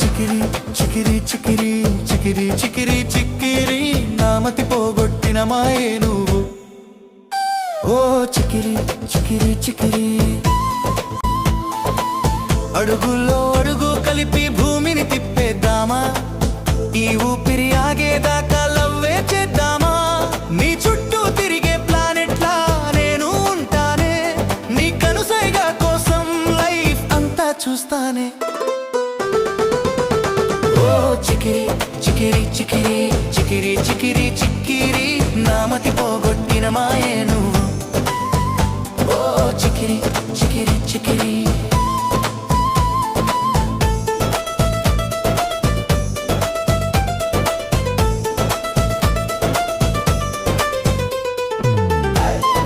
చికిరి చికిరి చికిరి చికిరి చికిరి చిక్కిరి నామతి పోగొట్టిన మాయే నువ్వు. ఓ చికిరి చికిరి చికిరి. అడుగుల్లో అడుగు కలిపి భూమిని తిప్పేద్దామా? ఈ ఊపిరి ఆగేదాకా చూస్తానే. ఓ చికిరి చికిరి చికిరి చికిరి చికిరి చిక్కిరి నామతి పోగొట్టిన మాయే ఓ చికిరి చికిరి చికిరి